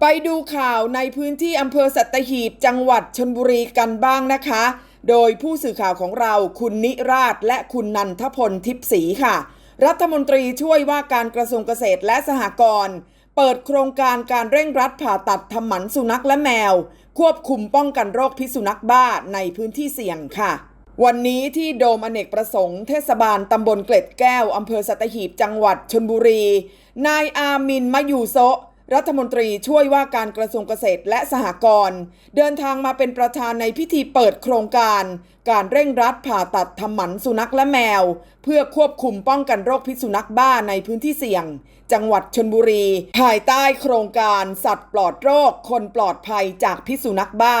ไปดูข่าวในพื้นที่อำเภอสัตหีบจังหวัดชนบุรีกันบ้างนะคะ โดยผู้สื่อข่าวของเราคุณนิราชและคุณนันทพลทิพย์ศรีค่ะ รัฐมนตรีช่วยว่าการกระทรวงเกษตรและสหกรณ์เปิดโครงการการเร่งรัดผ่าตัดทำหมันสุนัขและแมว ควบคุมป้องกันโรคพิษสุนัขบ้าในพื้นที่เสี่ยงค่ะ วันนี้ที่โดมอเนกประสงค์เทศบาลตำบลเกล็ดแก้วอำเภอสัตหีบจังหวัดชนบุรี นายอามินมะยูโซะ รัฐมนตรีช่วยว่าการกระทรวงเกษตรและสหกรณ์เดินทางมาเป็นประธานในพิธีเปิดโครงการ การเร่งรัดผ่าตัดทำหมันสุนัขและแมว เพื่อควบคุมป้องกันโรคพิษสุนัขบ้าในพื้นที่เสี่ยง จังหวัดชนบุรี ภายใต้โครงการสัตว์ปลอดโรค คนปลอดภัยจากพิษสุนัขบ้า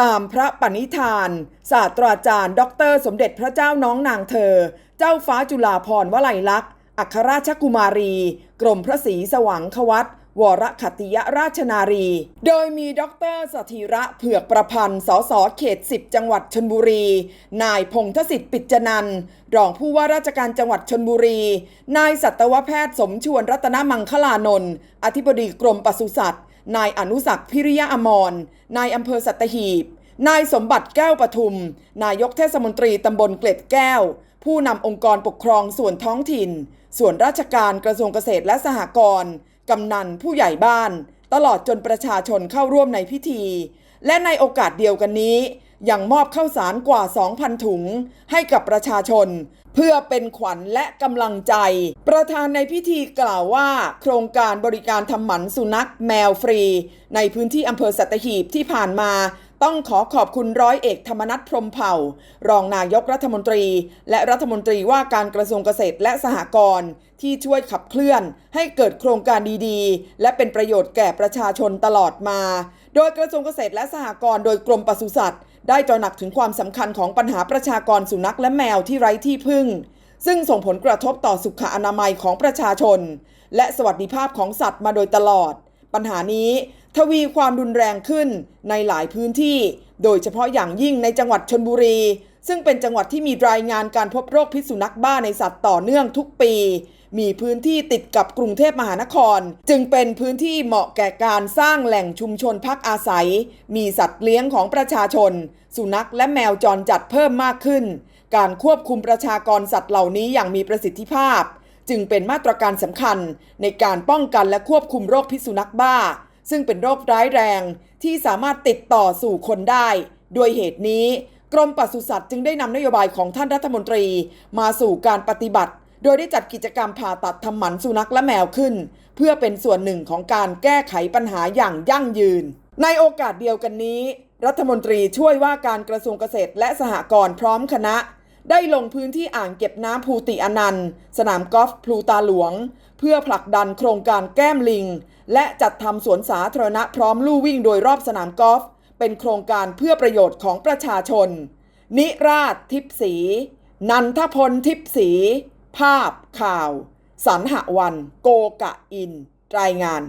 ตามพระปณิธาน ศาสตราจารย์ ดร สมเด็จพระเจ้าน้องนางเธอ เจ้าฟ้าจุฬาภรณ์วลัยลักษณ์อัครราชกุมารี กรมพระศรีสว่างควัต วรขัติยราชนารี โดยมีดรสถิระเผือกประพันธ์ สสเขต 10 จังหวัดชนบุรี นายพงทศิษฐ์ปิจนันท์รองผู้ว่าราชการจังหวัดชนบุรี นายสัตวแพทย์สมชวนรัตนมังคลานนท์อธิบดีกรมปศุสัตว์ นายอนุสักพิริยะอมร นายอำเภอสัตหีบ นายสมบัติแก้วปทุม นายกเทศมนตรีตำบลเกล็ดแก้ว ผู้นำองค์กรปกครองส่วนท้องถิ่น ส่วนราชการกระทรวงเกษตรและสหกรณ์ กำนันผู้ใหญ่บ้าน ตลอดจนประชาชนเข้าร่วมในพิธี และในโอกาสเดียวกันนี้ ยังมอบข้าวสารกว่า 2,000 ถุง ให้กับประชาชน เพื่อเป็นขวัญและกำลังใจ ประธานในพิธีกล่าวว่า โครงการบริการทำหมันสุนัขแมวฟรี ในพื้นที่อำเภอสัตหีบที่ผ่านมา ต้องขอขอบคุณร้อยเอกธรรมนัฐพรมเผ่า รองนายกรัฐมนตรี และรัฐมนตรีว่าการกระทรวงเกษตรและสหกรณ์ที่ช่วยขับเคลื่อน ให้เกิดโครงการดีๆ และเป็นประโยชน์แก่ประชาชนตลอดมา โดยกระทรวงเกษตรและสหกรณ์โดยกรมปศุสัตว์ ได้ตระหนักถึงความสำคัญของปัญหาประชากรสุนัขและแมวที่ไร้ที่พึ่ง ซึ่งส่งผลกระทบต่อสุขอนามัยของประชาชน และสวัสดิภาพของสัตว์มาโดยตลอด ปัญหานี้ทวีความรุนแรงขึ้นในหลายพื้นที่ โดยเฉพาะอย่างยิ่งในจังหวัดชนบุรี ซึ่งเป็นจังหวัดที่มีรายงานการพบโรคพิษสุนัขบ้าในสัตว์ต่อเนื่องทุกปี มีพื้นที่ติดกับกรุงเทพมหานคร จึงเป็นพื้นที่เหมาะแก่การสร้างแหล่งชุมชนพักอาศัย มีสัตว์เลี้ยงของประชาชน สุนัขและแมวจรจัดเพิ่มมากขึ้น การควบคุมประชากรสัตว์เหล่านี้อย่างมีประสิทธิภาพ จึงเป็นมาตรการสำคัญในการป้องกันและควบคุมโรคพิษสุนัขบ้า ซึ่งเป็นโรคร้ายแรงที่สามารถติดต่อสู่คนได้ ด้วยเหตุนี้ กรมปศุสัตว์จึงได้นำนโยบายของท่านรัฐมนตรี มาสู่การปฏิบัติ โดยได้จัดกิจกรรมผ่าตัดทำหมันสุนัขและแมวขึ้น เพื่อเป็นส่วนหนึ่งของการแก้ไขปัญหาอย่างยั่งยืน ในโอกาสเดียวกันนี้ รัฐมนตรีช่วยว่าการกระทรวงเกษตรและสหกรณ์พร้อมคณะ ได้ลงพื้นที่อ่างเก็บน้ำภูติอนันต์ สนามกอล์ฟพลูตาหลวง เพื่อผลักดันโครงการแก้มลิง และจัดทำสวนสาธารณะพร้อมลู่วิ่งโดยรอบสนามกอล์ฟเป็นโครงการเพื่อประโยชน์ของประชาชน นิราชทิพสี นันทพลทิพสี ภาพข่าวสันหวัน โกกะอิน รายงาน